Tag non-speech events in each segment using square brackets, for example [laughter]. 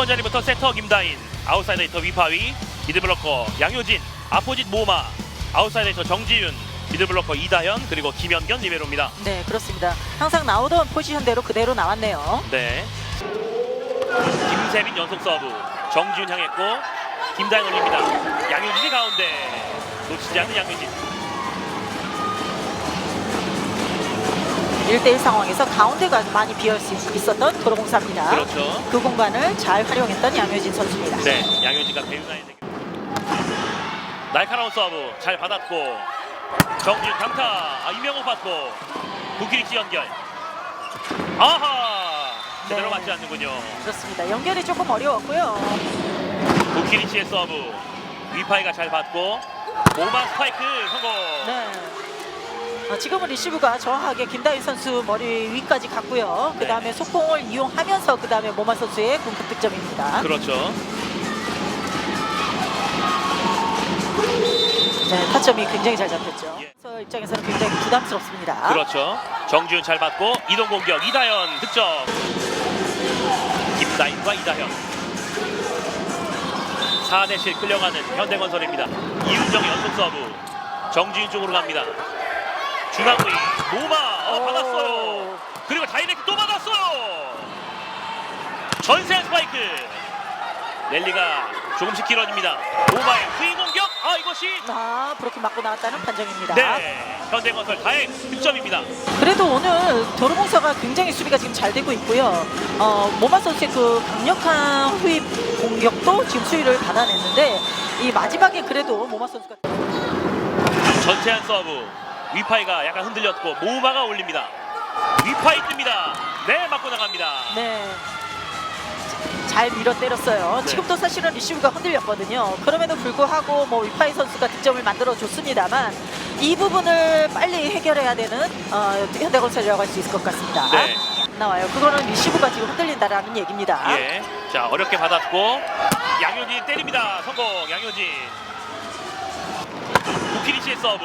1번 자리부터 세터 김다인, 아웃사이더 히터 위파위, 미드블로커 양효진, 아포짓 모마, 아웃사이더 히터 정지윤, 미드블로커 이다현, 그리고 김현견 리베로입니다. 네, 그렇습니다. 항상 나오던 포지션대로 그대로 나왔네요. 네. 김세민 연속 서브, 정지윤 향했고 김다인 올립니다. 양효진이 가운데 놓치지 않는 양효진. 1대1 상황에서 가운데가 많이 비어 있- 있었던 도로공사입니다. 그렇죠. 그 공간을 잘 활용했던 양효진 선수입니다. 네, 양효진과 배우나의 대결. 날카로운 서브 잘 받았고 정지윤 강타 아, 이명호 받고 부키리치 연결. 아하 제대로 네. 맞지 않는군요. 그렇습니다. 연결이 조금 어려웠고요. 부키리치의 서브 위파이가 잘 받고 모마 스파이크 성공. 네. 어, 지금은 리시브가 정확하게 김다인 선수 머리 위까지 갔고요. 그 다음에 네. 속공을 이용하면서 그 다음에 모마 선수의 공격 득점입니다. 그렇죠. 네, 타점이 굉장히 잘 잡혔죠. 예. 서 입장에서는 굉장히 부담스럽습니다. 그렇죠. 정지훈 잘 받고 이동 공격 이다현 득점. 김다인과 이다현. 4대실 끌려가는 현대건설입니다. 이윤정 연속 서브. 정지훈 쪽으로 갑니다. 중앙으로 노마 어, 오. 받았어요. 그리고 다이렉트 또 받았어요. 전세 스파이크. 랠리가 조금씩 길어집니다. 노마의 후위 공격. 아 이것이 아, 브로킹 맞고 나왔다는 판정입니다. 네 현대건설 다행 득점입니다. 그래도 오늘 도로공사가 굉장히 수비가 지금 잘 되고 있고요. 어, 모마 선수의 그 강력한 후입 공격도 지금 수위를 받아냈는데 이 마지막에 그래도 모마 선수가 전체한 서브 위파이가 약간 흔들렸고 모우마가 올립니다 위파이 뜹니다 네 맞고 나갑니다 네. 잘 밀어 때렸어요. 네. 지금도 사실은 리시브가 흔들렸거든요. 그럼에도 불구하고 뭐 위파이 선수가 득점을 만들어 줬습니다만 이 부분을 빨리 해결해야 되는 어, 현대건설이라고 할 수 있을 것 같습니다. 네. 안 나와요. 그거는 리시브가 지금 흔들린다라는 얘기입니다. 예. 자 어렵게 받았고 양효진 때립니다 성공 양효진 부키리치의 서브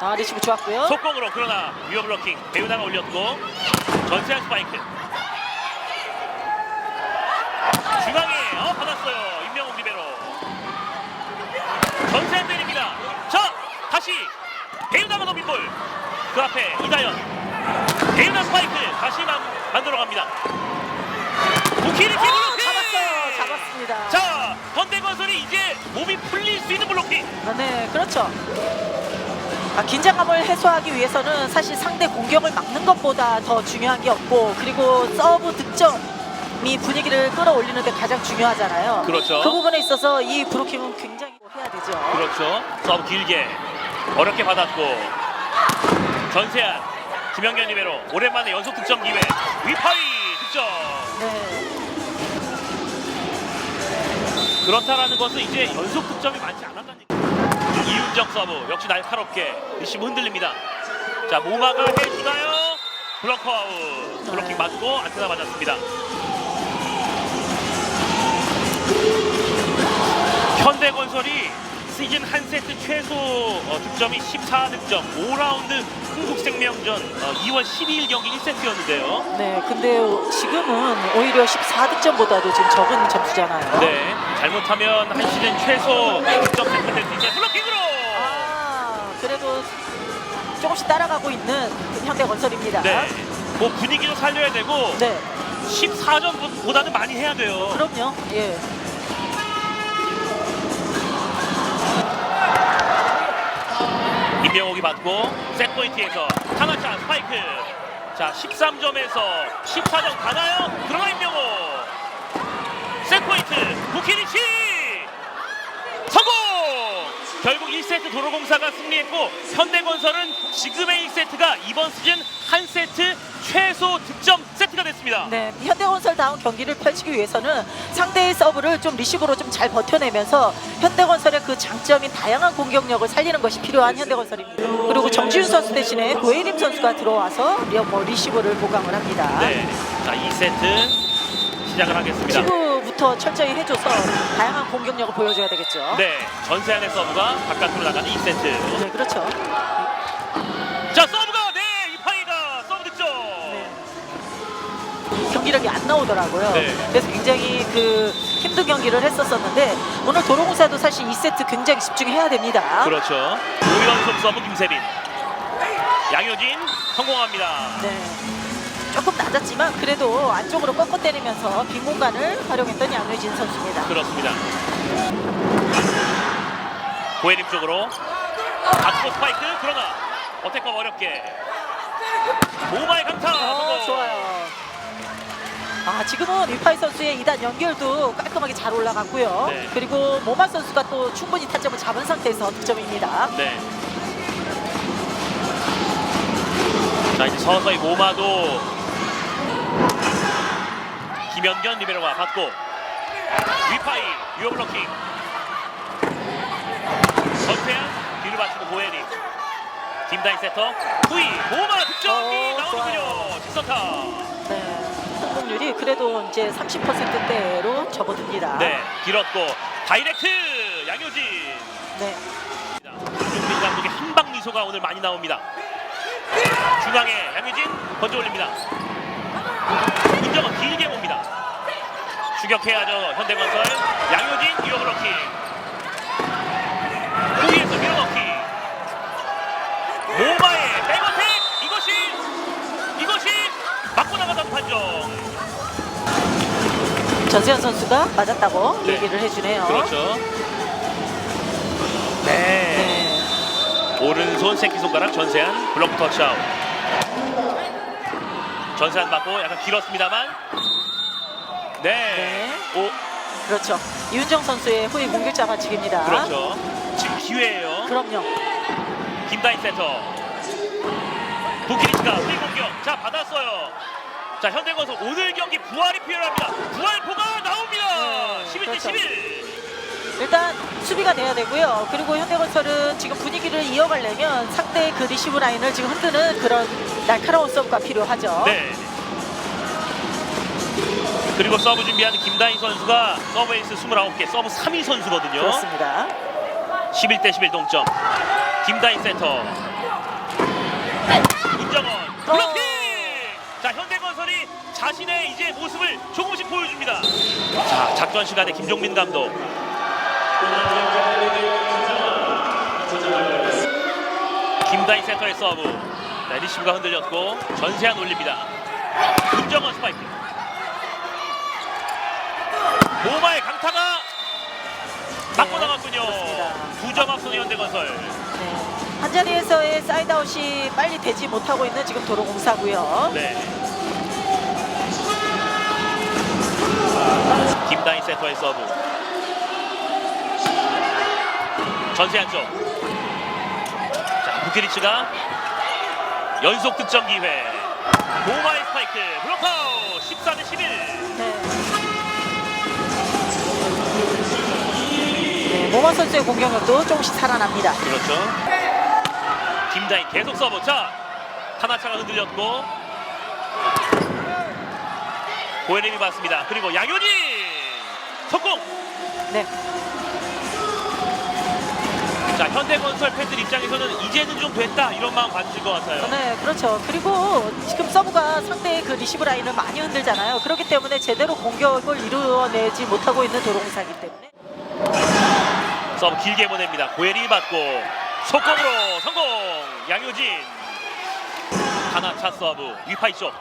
아, 리시브 좋았고요. 속공으로 그러나 위어 블로킹. 배우나가 올렸고 전세한 스파이크. 중앙에 어 받았어요. 임명웅 리베로. 전세한 때립니다. 자 다시 배우나가 넘긴 볼그 앞에 이다현. 배우나 스파이크 다시 만, 만들어 갑니다. 부키리치 아, 잡았어요. 잡았습니다. 자 현대건설이 이제 몸이 풀릴 수 있는 블로킹. 아, 네, 그렇죠. 아, 긴장감을 해소하기 위해서는 사실 상대 공격을 막는 것보다 더 중요한 게 없고 그리고 서브 득점이 분위기를 끌어올리는 데 가장 중요하잖아요. 그렇죠. 그 부분에 있어서 이 브로킹은 굉장히 해야 되죠. 그렇죠. 서브 길게 어렵게 받았고 전세한 김영현 리베로 오랜만에 연속 득점 기회 위파이 득점 네. 그렇다라는 것은 이제 연속 득점이 많지 않았다는 얘기 이윤정 서브. 역시 날카롭게 리시브 흔들립니다. 자 모마가 해주나요? 블로커 아웃. 블로킹 맞고 안테나 맞았습니다. 현대건설이 시즌 한 세트 최소 어, 득점이 14득점 5라운드 흥국생명전 어, 2월 12일 경기 1세트였는데요. 네, 근데 지금은 오히려 14득점보다도 지금 적은 점수잖아요. 네 잘못하면 한 시즌 최소 득점 세트 될수 있는 블로킹으로 아, 그래도 조금씩 따라가고 있는 현대건설입니다. 네. 뭐 분위기도 살려야 되고 네, 14점보다는 많이 해야 돼요. 그럼요. 예. 임명옥이 받고 셋포인트에서 하나차 스파이크. 자 13점에서 14점 가나요? 그러나 임명옥. 셋포인트 부키리치. 결국 1세트 도로공사가 승리했고 현대건설은 지금의 1세트가 이번 시즌 한 세트 최소 득점 세트가 됐습니다. 네, 현대건설다운 경기를 펼치기 위해서는 상대의 서브를 좀 리시브로 좀 잘 버텨내면서 현대건설의 그 장점인 다양한 공격력을 살리는 것이 필요한 현대건설입니다. 그리고 정지훈 선수 대신에 고혜림 선수가 들어와서 리, 뭐 리시브를 보강을 합니다. 네. 자 2세트 시작을 하겠습니다. 리시브부터 철저히 해줘서 다양한 공격력을 보여줘야 되겠죠. 네, 전세안의 서브가 바깥으로 나가는 2세트. 네, 그렇죠. 자, 서브가 네, 이파이가 서브 득점. 네. 경기 경기력이 안 나오더라고요. 네. 그래서 굉장히 그 힘든 경기를 했었었는데 오늘 도로공사도 사실 2세트 굉장히 집중해야 됩니다. 그렇죠. 오연속 서브 김세린. 양효진 성공합니다. 네. 조금 낮았지만 그래도 안쪽으로 꺾어 때리면서 빈 공간을 활용했던 양효진 선수입니다. 그렇습니다. 고혜림 쪽으로 앞고 스파이크 그러나 어택과 어렵게 모바일 강타 어. 좋아요. 아 지금은 위파이 선수의 2단 연결도 깔끔하게 잘 올라갔고요. 네. 그리고 모마 선수가 또 충분히 타점을 잡은 상태에서 득점입니다. 네. 자 이제 서서히 모마도 김연견 리베로가 받고 위파이 유어 블로킹 전태양 뒤를 받치고 고혜림 김다인 세터 후이 모마 득점이 어, 나오는군요. 직선타 네. 성공률이 그래도 이제 30%대로 접어듭니다. 네 길었고 다이렉트 양효진 네. 김종민 감독의 한방 미소가 오늘 많이 나옵니다. 중앙에 양효진 건져 올립니다. 문정은 길게 봅니다. 추격해야죠 현대건설 양효진 유어 블로킹 후위에서 밀어넣기 모바의 백어택 이것이 이것이 맞고 나가던 판정 전세현 선수가 맞았다고 네. 얘기를 해주네요. 그렇죠 네 네. 오른손 새끼손가락 전세한 블록 터치아웃 전세한 맞고 약간 길었습니다만. 네, 네. 오. 그렇죠. 이윤정 선수의 후위 공격자 반칙입니다. 그렇죠. 지금 기회예요. 그럼요. 김다인 센터. 부키리치가 후위 공격. 자 받았어요. 자 현대건설 오늘 경기 부활이 필요합니다. 부활포가 나옵니다. 네, 11대 그렇죠. 11 일단 수비가 돼야 되고요. 그리고 현대건설은 지금 분위기를 이어가려면 상대의 그 리시브 라인을 지금 흔드는 그런 날카로운 서브가 필요하죠. 네. 그리고 서브 준비하는 김다인 선수가 서브 에이스 29개, 서브 3위 선수거든요. 그렇습니다. 11대 11 동점. 김다인 센터. 문정원 블로킹! 자, 현대건설이 자신의 이제 모습을 조금씩 보여줍니다. 자, 작전 시간에 김종민 감독. 김다인 센터의 서브. 네, 리시브가 흔들렸고 전세한 올립니다. 문정원 스파이크. 모마의 강타가 맞고 네, 나갔군요. 두 점 앞서는 현대건설. 네. 한 자리에서의 사이드아웃이 빨리 되지 못하고 있는 지금 도로공사고요. 네. 김다인 세터의 서브. 전세 한 쪽. 자, 부키리치가 연속 득점 기회. 모마이 스파이크 블록아웃 14 대 11. 네. 네, 모마 선수의 공격력도 조금씩 살아납니다. 그렇죠. 김다인 계속 서브. 자, 하나차가 흔들렸고 고혜림이 받습니다. 그리고 양효진 성공. 네. 자 현대건설 팬들 입장에서는 이제는 좀 됐다 이런 마음 가지실 것 같아요. 네, 그렇죠. 그리고 지금 서브가 상대의 그 리시브 라인을 많이 흔들잖아요. 그렇기 때문에 제대로 공격을 이루어내지 못하고 있는 도로공사이기 때문에. 서브 길게 보냅니다. 고혜림이 받고 속공으로 성공. 양효진 하나 차 서브 위파이 쪽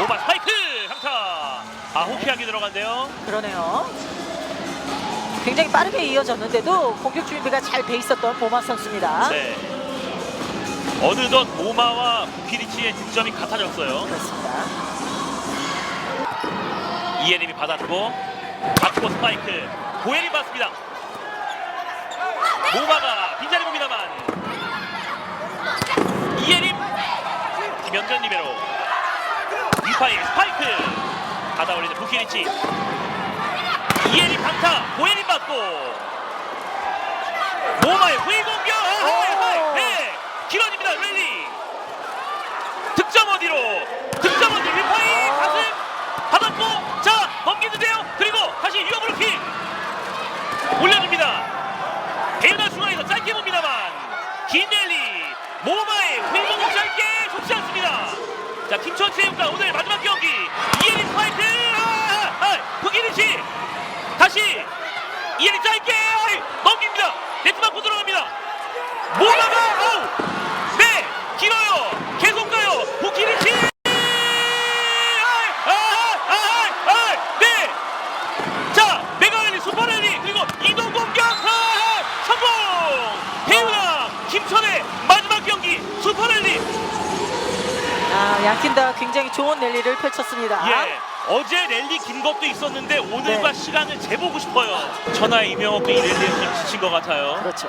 오바 스파이크 강타. 아 호피하게 들어간대요. 그러네요. 굉장히 빠르게 이어졌는데도 공격 준비가 잘 돼 있었던 모마 선수입니다. 네. 어느덧 모마와 부키리치의 득점이 같아졌어요. 그렇습니다. 이예림이 받았고 받고 스파이크 고혜림 받습니다. 모마가 빈자리 봅니다만 이예림 김현전 리베로 위파이 스파이크 받아올리는 부키리치 이예림 강타 고혜림 받고 모마의 후위 공격 아, 하이, 하이. 네 길어집니다 랠리. 득점 어디로? 득점 어디? 위파이 가슴 받았고 자 넘기는데요. 그리고 다시 유어 브로킹. 올려줍니다. 대윤아 중앙에서 짧게 봅니다만. 긴넬리 모마의 회공 짧게 속지 않습니다. 자 김천 체육관 오늘 마지막 경기 부키리치 이해리 짧게 아이, 넘깁니다. 네트 맞고 들어갑니다. 모나가 아우 네 길어요. 계속 가요. 부키리치 아이, 아이, 아이, 아이, 네. 자 메가랠리 슈퍼랠리 그리고 이동 공격 아, 성공. 배우나 김천의 마지막 경기 슈퍼랠리 아, 양팀 다 굉장히 좋은 랠리를 펼쳤습니다. 예. 어제 랠리 긴 것도 있었는데 오늘과 네. 시간을 재보고 싶어요. 천하의 이명호도 이 랠리에 좀 지친 것 같아요. 그렇죠.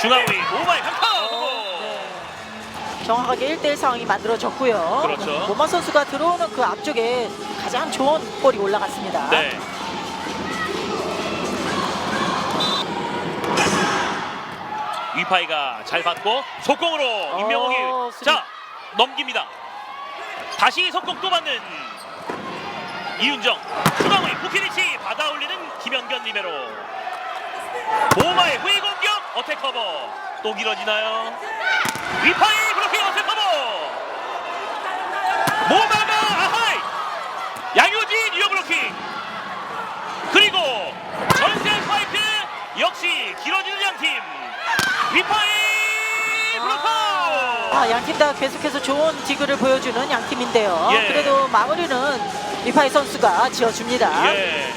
중앙위 오마이 강타 성공. 네. 정확하게 1대1 상황이 만들어졌고요. 그렇죠. 모마 선수가 들어오는 그 앞쪽에 가장 좋은 볼이 올라갔습니다. 네. 위파이가 잘 받고 속공으로 어, 임명옥이 수비. 자 넘깁니다. 다시 속공 또 받는 이윤정. 중앙위 부키리치 받아 올리는 김현견 리베로. 보마의 후위 공격. 어택 커버. 또 길어지나요? 위파이 블로킹 어택 커버. 모마가 아하이. 양효진 유어 블로킹. 그리고 전세 스파이크 역시 길어지는 양팀. 위파이 아, 양팀 다 계속해서 좋은 디그를 보여주는 양팀인데요. 예. 그래도 마무리는 리파이 선수가 지어줍니다. 예.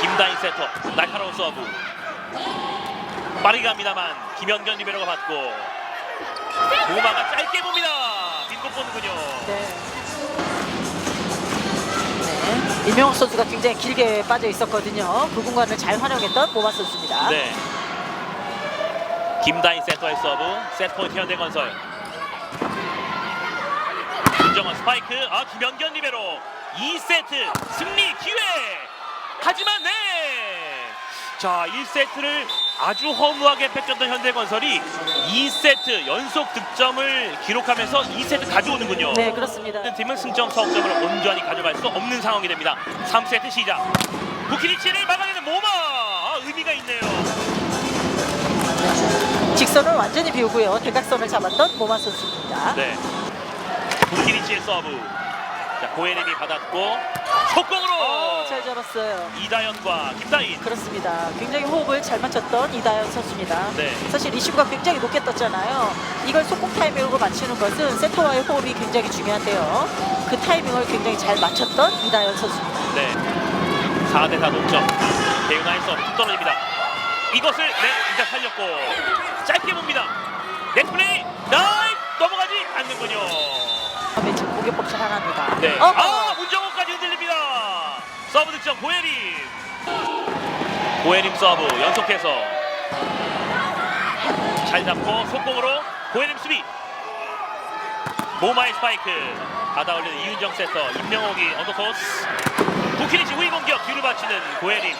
김다인 세터 날카로운 서브 빠르게 갑니다만 김현견 리베로가 받고 보마가 짧게 봅니다 빈곳 보는군요 네. 네. 임명욱 선수가 굉장히 길게 빠져 있었거든요. 그 공간을 잘 활용했던 모마 선수입니다. 네. 김다인 세터의 서브 세트 포인트 현대건설 윤정원 스파이크 아 김현견 리베로 2세트 승리 기회 하지만 네. 자 1세트를 아주 허무하게 뺏겼던 현대건설이 2세트 연속 득점을 기록하면서 2세트 가져오는군요. 네, 그렇습니다. 팀은 승점 석점을 온전히 가져갈 수 없는 상황이 됩니다. 3세트 시작. 부키리치를 막아내는 모마 아, 의미가 있네요. 직선을 완전히 비우고요. 대각선을 잡았던 모마 선수입니다. 네. 부키리치의 서브. 자 고혜림이 받았고 속공으로 어, 잘 잡았어요. 이다현과 김다인. 그렇습니다. 굉장히 호흡을 잘 맞췄던 이다현 선수입니다. 네. 사실 리시브가 굉장히 높게 떴잖아요. 이걸 속공 타이밍으로 맞추는 것은 세터와의 호흡이 굉장히 중요한데요. 그 타이밍을 굉장히 잘 맞췄던 이다현 선수입니다. 네. 4대4 동점. 배우나의 서브 툭 떨어집니다. 이것을 네 일단 살렸고 짧게 봅니다. 넷플레이 나이 넘어가지 않는군요. 지금 공격법 잘 하나입니다. 네. 어, 아 흔들립니다. 서브 득점 고혜림. 고혜림 서브 연속해서 잘 잡고 속공으로 고혜림 수비. 모마이 스파이크 받아 올리는 이윤정 세터 임명옥이 언더토스 부키리치 후위 공격 뒤를 받치는 고혜림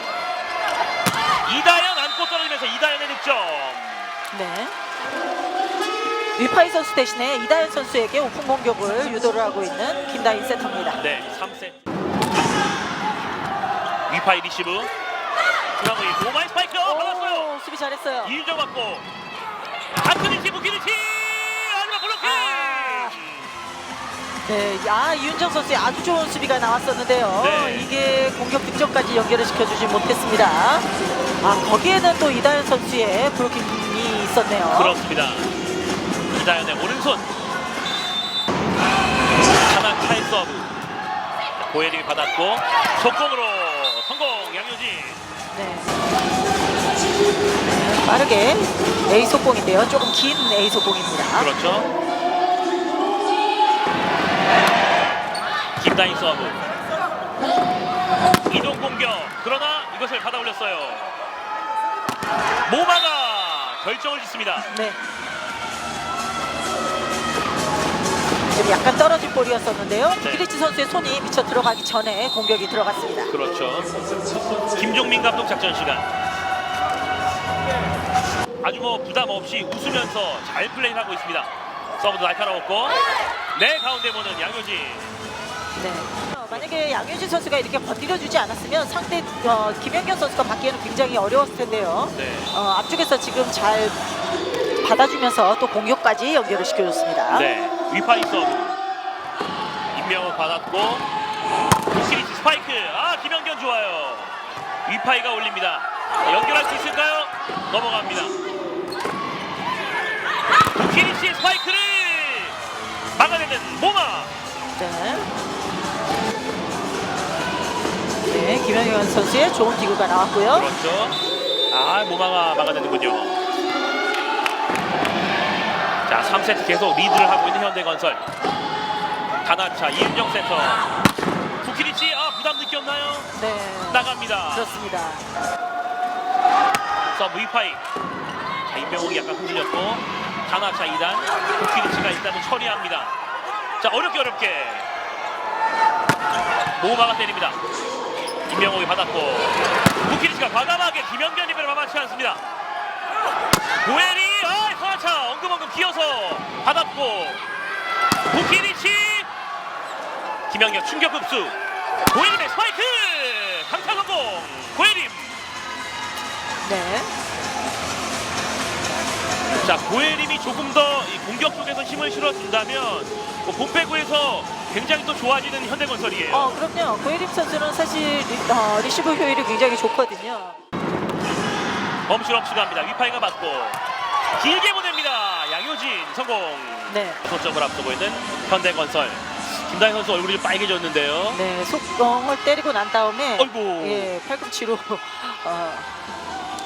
이다현 안고 떨어지면서 이다현의 득점 네. 위파이 선수 대신에 이다현 선수에게 오픈 공격을 유도를 하고 있는 김다인 세터입니다. 네 3세트 위파이 리시브 중앙의 모마이 스파이크 어, 받았어요 오, 수비 잘했어요. 이윤정 받고 아크니치 부키리치 하지만 블로킹 아. 네, 아 이윤정 선수의 아주 좋은 수비가 나왔었는데요. 네. 이게 공격 득점까지 연결을 시켜주지 못했습니다. 아 거기에는 또 이다현 선수의 브로킹이 있었네요. 그렇습니다 이다현의 오른손 하나 칼 서브 고혜림이 받았고 속공으로 성공 양효진 네. 네, 빠르게 A 속공인데요. 조금 긴 A 속공입니다. 그렇죠 김다인 서브 이동 공격 그러나 이것을 받아 올렸어요 모마가 결정을 짓습니다 네. 지금 약간 떨어진 볼이었었는데요. 네. 기리치 선수의 손이 미쳐 들어가기 전에 공격이 들어갔습니다. 그렇죠. 김종민 감독 작전 시간. 아주 뭐 부담 없이 웃으면서 잘 플레이하고 있습니다. 서브도 날카로웠고, 네 가운데 보는 양효진. 네. 어, 만약에 양효진 선수가 이렇게 건드려주지 않았으면 상대 어, 김연경 선수가 받기에는 굉장히 어려웠을 텐데요. 네, 어, 앞쪽에서 지금 잘 받아주면서 또 공격까지 연결을 시켜줬습니다. 네, 위파이 서브. 임명호 받았고 부시리치 스파이크. 아, 김현경 좋아요. 위파이가 올립니다. 연결할 수 있을까요? 넘어갑니다. 부키리치의 스파이크를 막아내는 모마. 네. 네, 김영현 선수의 좋은 기구가 나왔고요. 그렇죠. 아, 모마가 막아내는군요. 자, 3세트 계속 리드를 하고 있는 현대건설. 가나차 이은정 세터. 부키리치 아 부담 느꼈나요? 네, 나갑니다. 그렇습니다. 서브 위파이. 자, 임명욱이 약간 흔들렸고 가나차 2단. 부키리치가 일단은 처리합니다. 자, 어렵게 어렵게. 모마가 때립니다. 임명욱이 받았고 부키리치가 과감하게 김연경 리베를 만만치 않습니다. 고엘이 아, 차 엉금엉금 기어서 받았고 부키리치 김영경 충격 흡수. 고혜림의 스파이크! 강타 성공! 고혜림! 네, 자 고혜림이 조금 더이 공격 쪽에서 힘을 실어준다면 뭐 본배구에서 굉장히 또 좋아지는 현대건설이에요. 어, 그럼요. 고혜림 선수는 사실 리, 어, 리시브 효율이 굉장히 좋거든요. 범실 시도합니다. 위파이가 맞고 길게 보냅니다 양효진 성공 네, 소점을 앞서고 있는 현대건설 김다희 선수 얼굴이 좀 빨개졌는데요 네, 속공을 때리고 난 다음에 어이구 예, 팔꿈치로 [laughs] 어,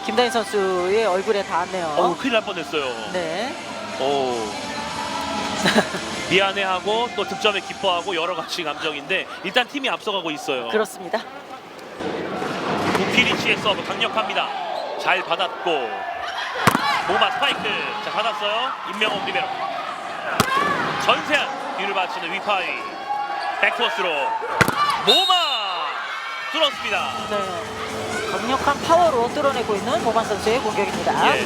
김다인 선수의 얼굴에 닿았네요. 어우 큰일 날 뻔했어요 네, 오. [laughs] 미안해하고 또 득점에 기뻐하고 여러 가지 감정인데 일단 팀이 앞서가고 있어요. 그렇습니다. 부키리치의 서브 강력합니다. 잘 받았고 모마 스파이크 자 받았어요. 임명옥 리베로 전세한 뒤를 받치는 위파이 백토스로 모마 뚫었습니다. 네, 강력한 파워로 뚫어내고 있는 모만 선수의 공격입니다. 예.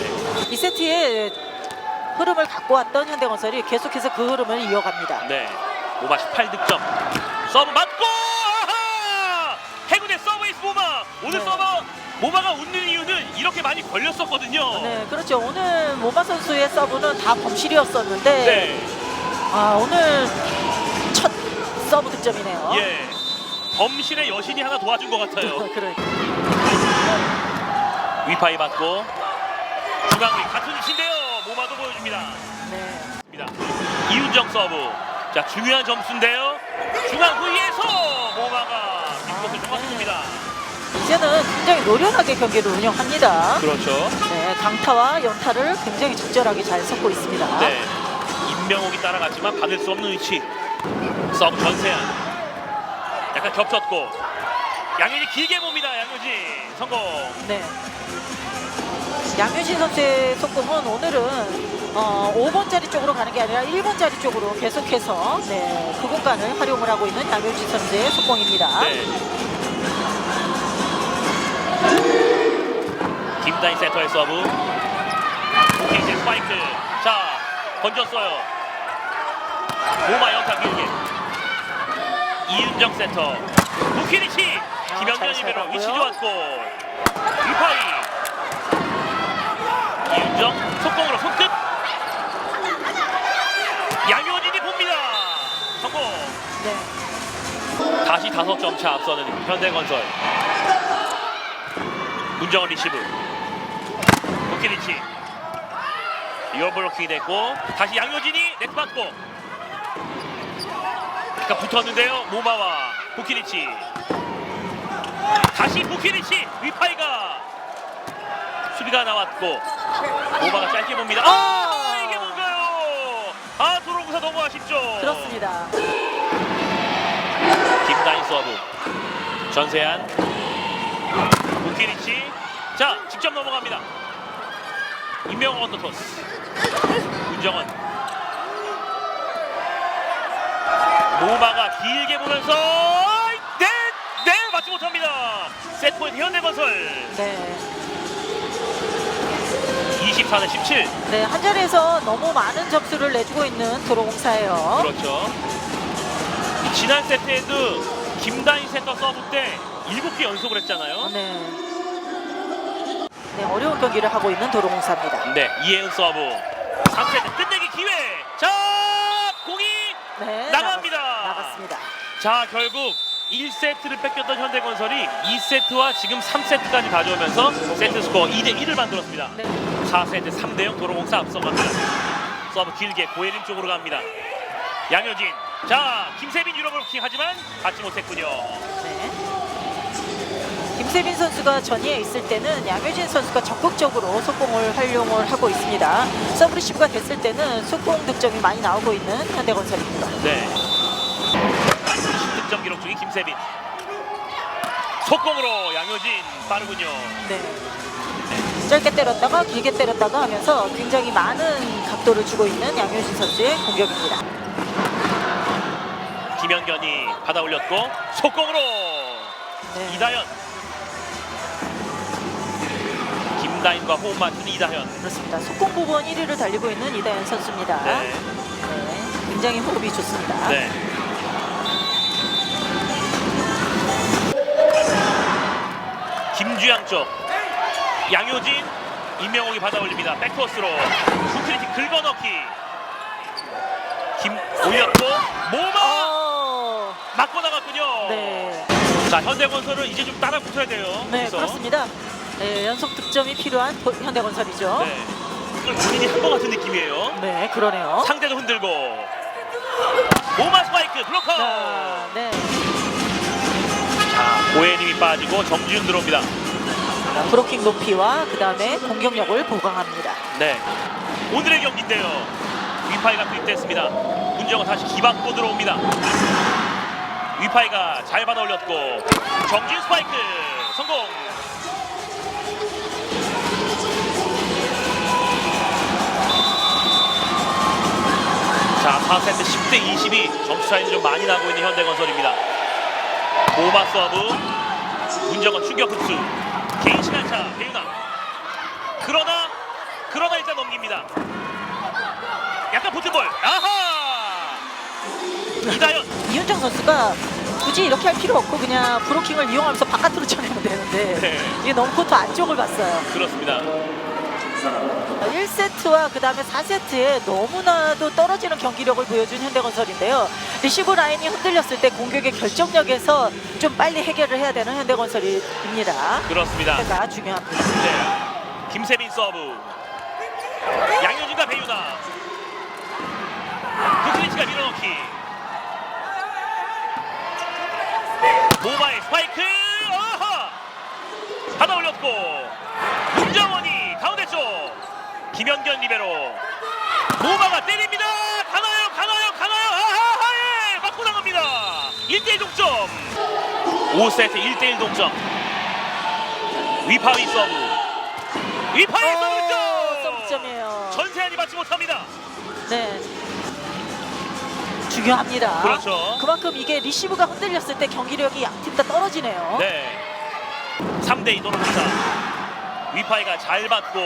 이 세트에 흐름을 갖고 왔던 현대건설이 계속해서 그 흐름을 이어갑니다. 네. 모마 18득점. 서브 맞고 아하! 행운의 서브에이스 모마. 오늘 네. 서브 모마가 웃는 이유는 이렇게 많이 걸렸었거든요. 네, 그렇죠. 오늘 모마 선수의 서브는 다 범실이었었는데 네. 아, 오늘 첫 서브 득점이네요. 예. 범실의 여신이 하나 도와준 것 같아요. [laughs] 그래. 위파이 받고 중앙위 같은 위치인데요. 모마도 보여줍니다. 네. 입니다. 이윤정 서브. 자 중요한 점수인데요. 중앙 후위에서 모마가 뒷목을 잡았습니다. 이제는 굉장히 노련하게 경기를 운영합니다. 그렇죠. 네, 강타와 연타를 굉장히 적절하게 잘 섞고 있습니다. 네. 임명옥이 따라갔지만 받을 수 없는 위치. 서브 전세한. 약간 겹쳤고. 양현이 길게 봅니다. 양효진 성공. 네. 양효진 선수의 속공은 오늘은 어, 5번 자리 쪽으로 가는 게 아니라 1번 자리 쪽으로 계속해서 네, 그 공간을 활용을 하고 있는 양효진 선수의 속공입니다. 네. 김다희 세터의 서브. 김재 스파이크. 자, 건졌어요. 모마 연타 길게. 이윤정 세터. 부키리치. 김영현 잘 리베로 잡았고요. 위치 좋았고. 위파이. 이윤정 속공으로 손끝. 양효진이 봅니다. 성공. 네. 다시 다섯 점 차 앞서는 현대건설 문정원 리시브 도키리치. 리어 블로킹이 됐고 다시 양효진이 네트 받고. 그러니까 붙었는데요 모마와 부키리치. 다시 부키리치 위파이가 수비가 나왔고 모마가 짧게 봅니다. 아 이게 뭔가요? 아 도로공사 너무 아쉽죠. 그렇습니다. 김다인 서브. 전세한. 부키리치. 자 직접 넘어갑니다 임명호 언더토스 윤정원 모마가 길게 보면서 네! 네! 맞지 못합니다 세트포인트 현대건설 네. 24대 17 네, 한 자리에서 너무 많은 점수를 내주고 있는 도로공사예요. 그렇죠 이 지난 세트에도 김다인 세터 서브 때 7개 연속을 했잖아요 네. 네, 어려운 경기를 하고 있는 도로공사입니다. 네, 이혜은 서브. 3세트 끝내기 기회. 자, 공이 네, 나갑니다. 나갔- 나갔습니다. 자, 결국 1세트를 뺏겼던 현대건설이 2세트와 지금 3세트까지 가져오면서 세트 스코어 2대 1을 만들었습니다. 네. 4세트 3대 0 도로공사 앞서갑니다. 서브 길게 고예림 쪽으로 갑니다. 양효진. 자, 김세빈 유럽블로킹 하지만 받지 못했군요. 네. 김세빈 선수가 전위에 있을 때는 양효진 선수가 적극적으로 속공을 활용을 하고 있습니다. 서브 리시브가 됐을 때는 속공 득점이 많이 나오고 있는 현대건설입니다. 네. 10득점 기록 중인 김세빈. 속공으로 양효진 빠르군요. 네. 짧게 때렸다가 길게 때렸다가 하면서 굉장히 많은 각도를 주고 있는 양효진 선수의 공격입니다. 김현견이 받아 올렸고 속공으로 네. 이다현. 김다인과 호흡 맞춘 이다현. 그렇습니다. 속공 부분 1위를 달리고 있는 이다현 선수입니다. 네. 네. 굉장히 호흡이 좋습니다. 네. 김주양 쪽 양효진 임명옥이 받아 올립니다. 백코스로 후트리티 긁어넣기 김 올렸고 모마 어, 맞고 나갔군요. 네. 자 현대건설은 이제 좀 따라 붙어야 돼요. 네, 여기서. 그렇습니다. 네, 연속 득점이 필요한 도- 현대건설이죠. 네. 이걸 본인이 한 것 같은 느낌이에요. 네, 그러네요. 상대도 흔들고 모마 스파이크 블로커. 아, 네. 자 고혜님이 빠지고 정지훈 들어옵니다. 브로킹 높이와 그 다음에 공격력을 보강합니다. 네. 오늘의 경기인데요. 위파이가 투입됐습니다. 문정은 다시 기박고 들어옵니다. 위파이가 잘 받아 올렸고 정진 스파이크 성공. 자, 4세트 10대 22 점수 차이는 좀 많이 나고 있는 현대건설입니다. 모마 서브 문정은 충격 흡수 개인 시간차 배우나 그러나 그러나 일단 넘깁니다. 약간 붙은 볼. 아하! 이다현. 이윤정 선수가 굳이 이렇게 할 필요 없고 그냥 브로킹을 이용하면서 바깥으로 쳐내면 되는데 네. 이게 너무 코트 안쪽을 봤어요. 그렇습니다. 1세트와 그 다음에 4세트에 너무나도 떨어지는 경기력을 보여준 현대건설인데요. 리시브 라인이 흔들렸을 때 공격의 결정력에서 좀 빨리 해결을 해야 되는 현대건설입니다. 그렇습니다. 제가 중요합니다. 네. 김세빈 서브. 양효진과 배유나. 부크리치가 밀어넣기. 모바의 스파이크. 아하! 받아 올렸고 쪽. 김현견 리베로. 모바가 때립니다. 가나요, 가나요, 가나요. 아하! 예! 맞고 나갑니다. 1대1 동점. 5세트 1대1 동점. 위파위 서브. 위파위 어, 서브점. 서브점이에요. 전세한이 받지 못합니다. 네. 중요합니다. 그렇죠. 그만큼 이게 리시브가 흔들렸을 때 경기력이 양팀 다 떨어지네요. 네. 3대2 도로공사. 위파이가 잘 받고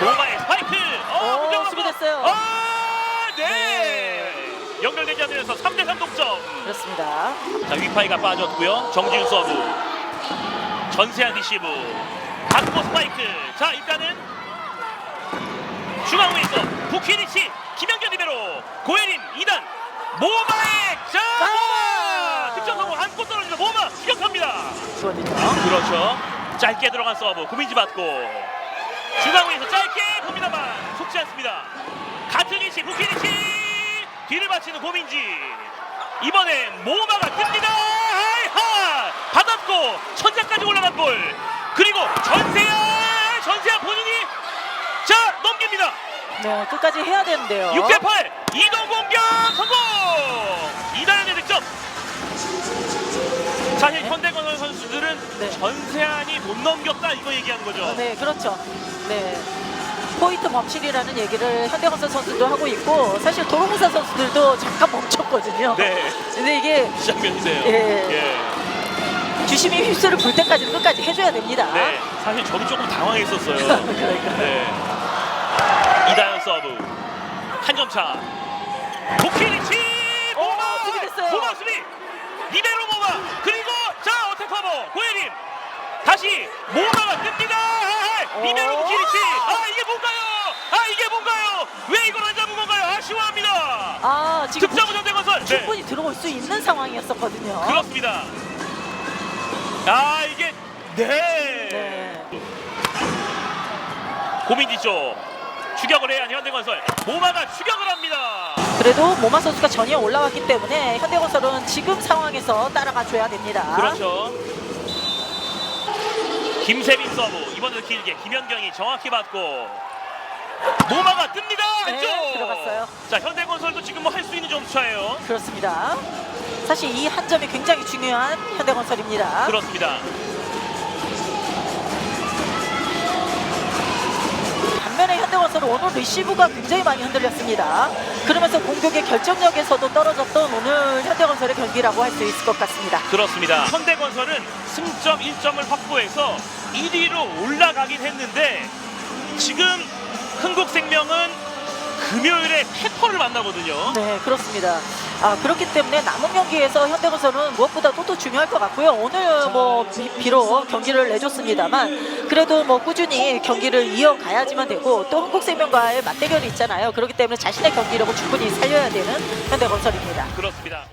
노바의 스파이크. 어, 오, 문정원 수비됐어요. 아, 네. 연결되지 않으면서 3대 3 동점. 그렇습니다. 자, 위파이가 빠졌고요. 정지훈 서브. 전세한 리시브. 받고 스파이크. 자, 일단은 중앙위에서 부키리치, 김영견 리베로, 고혜림 2단, 모마의 자, 모마! 득점 성공 안고 떨어지는 모마 추격합니다. 좋거든요. 그렇죠. 짧게 들어간 서브 고민지 받고 중앙위에서 짧게 봅니다만 속지 않습니다. 같은 위치 부키리치 뒤를 바치는 고민지 이번엔 모마가 뜹니다. 하이하 받았고 천장까지 올라간 볼 그리고 전세야 전세야 본인이 자 넘깁니다. 네, 끝까지 해야 되는데요. 6대 8 이동 공격 성공 이다현의 득점. 사실 네. 현대건설 선수들은 네. 전세안이 못 넘겼다 이거 얘기하는 거죠. 네, 그렇죠. 네. 포인트 범실이라는 얘기를 현대건설 선수도 하고 있고 사실 도로공사 선수들도 잠깐 멈췄거든요. 네, 근데 이게 이 장면이세요. 예. 예. 주심이 휘슬을 불 때까지는 끝까지 해줘야 됩니다. 네, 사실 저도 조금 당황했었어요. [laughs] 그러니까. 네. 이다현 서브 한 점 차. 도키리치 오, 모마 수비 됐어요. 모마 수비 리베로 모마 그리고 자 어택 커버 고혜림 다시 모마가 뜹니다. 오. 리베로 도키리치 아 이게 뭔가요? 아 이게 뭔가요? 왜 이걸 안 잡은 건가요? 아쉬워합니다. 아 지금 득점은 현대 건설. 네. 충분히 들어올 수 있는 상황이었었거든요. 그렇습니다. 아 이게 네. 네. 고민지 쪽 추격을 해야 하는 현대건설 모마가 추격을 합니다. 그래도 모마 선수가 전위에 올라왔기 때문에 현대건설은 지금 상황에서 따라가 줘야 됩니다. 그렇죠. 김세민 서브 이번에도 길게 김현경이 정확히 받고 모마가 뜹니다. 네, 안쪽 들어갔어요. 자 현대건설도 지금 뭐 할 수 있는 점수차예요. 그렇습니다. 사실 이 한 점이 굉장히 중요한 현대건설입니다. 그렇습니다. 현대건설은 오늘 리시브가 굉장히 많이 흔들렸습니다. 그러면서 공격의 결정력에서도 떨어졌던 오늘 현대건설의 경기라고 할 수 있을 것 같습니다. 그렇습니다. 현대건설은 승점 1점을 확보해서 1위로 올라가긴 했는데 지금 흥국생명은 금요일에 페퍼를 만나거든요. 네, 그렇습니다. 아, 그렇기 때문에 남은 경기에서 현대건설은 무엇보다도 또 중요할 것 같고요. 오늘 뭐 비, 록 경기를 내줬습니다만 그래도 뭐 꾸준히 경기를 이어가야지만 되고 또 한국생명과의 맞대결이 있잖아요. 그렇기 때문에 자신의 경기력을 충분히 살려야 되는 현대건설입니다. 그렇습니다.